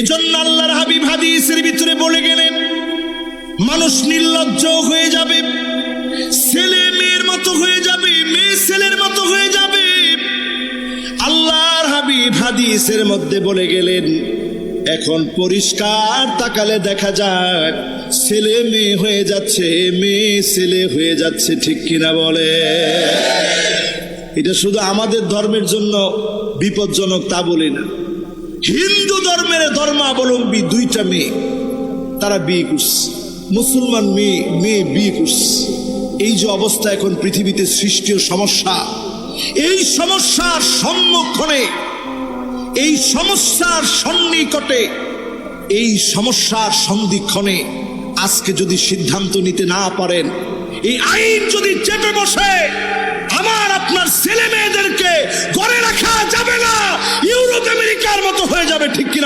এজন্য আল্লাহর হাবিব হাদিসের ভিতরে বলে গেলেন, মানুষ নির্লজ্জ হয়ে যাবে, ছেলে মেয়ের মতো হয়ে যাবে, মেয়ে ছেলের মতো হয়ে যাবে। আল্লাহর হাবিব হাদিসের মধ্যে বলে গেলেন, এখন পরিষ্কার তাকালে দেখা যায়, ছেলে মেয়ে হয়ে যাচ্ছে, মেয়ে ছেলে হয়ে যাচ্ছে, ঠিক কিনা বলে? এটা শুধু আমাদের ধর্মের জন্য বিপজ্জনক তা বলি না। হিন্দু ধর্মের ধর্মাবলম্বী দুইটা মেয়ে। তারা বিয়ে করছে। মুসলমান মেয়ে মেয়ে বিয়ে করছে। এই যে অবস্থা এখন পৃথিবীতে সৃষ্টি সমস্যা, এই সমস্যার সম্মুখনে, এই সমস্যার সন্নিকটে, এই সমস্যার সন্ধিক্ষণে আজকে যদি সিদ্ধান্ত নিতে না পারেন, এই আইন যদি চেপে বসে মতো হয়ে যাবে ঠিক কিনা?